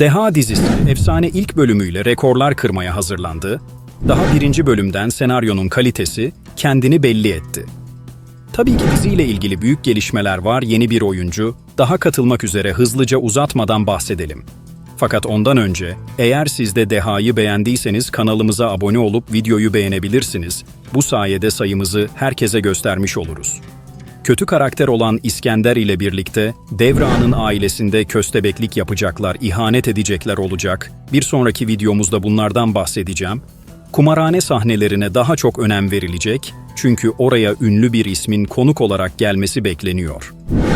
Deha dizisi efsane ilk bölümüyle rekorlar kırmaya hazırlandı. Daha birinci bölümden senaryonun kalitesi kendini belli etti. Tabii ki diziyle ilgili büyük gelişmeler var, yeni bir oyuncu, daha katılmak üzere hızlıca uzatmadan bahsedelim. Fakat ondan önce, eğer siz de Deha'yı beğendiyseniz kanalımıza abone olup videoyu beğenebilirsiniz. Bu sayede sayımızı herkese göstermiş oluruz. Kötü karakter olan İskender ile birlikte Devra'nın ailesinde köstebeklik yapacaklar, ihanet edecekler olacak. Bir sonraki videomuzda bunlardan bahsedeceğim. Kumarhane sahnelerine daha çok önem verilecek çünkü oraya ünlü bir ismin konuk olarak gelmesi bekleniyor.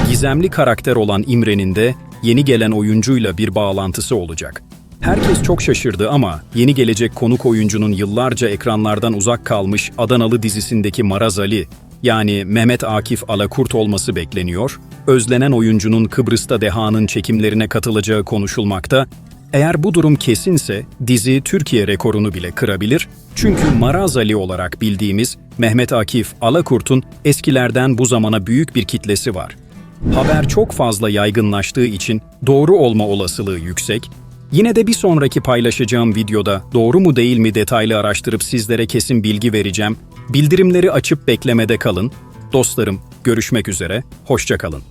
Gizemli karakter olan İmre'nin de yeni gelen oyuncuyla bir bağlantısı olacak. Herkes çok şaşırdı ama yeni gelecek konuk oyuncunun yıllarca ekranlardan uzak kalmış Adanalı dizisindeki Maraz Ali, yani Mehmet Akif Alakurt olması bekleniyor. Özlenen oyuncunun Kıbrıs'ta Deha'nın çekimlerine katılacağı konuşulmakta. Eğer bu durum kesinse dizi Türkiye rekorunu bile kırabilir. Çünkü Maraz Ali olarak bildiğimiz Mehmet Akif Alakurt'un eskilerden bu zamana büyük bir kitlesi var. Haber çok fazla yaygınlaştığı için doğru olma olasılığı yüksek. Yine de bir sonraki paylaşacağım videoda doğru mu değil mi detaylı araştırıp sizlere kesin bilgi vereceğim. Bildirimleri açıp beklemede kalın. Dostlarım, görüşmek üzere, hoşça kalın.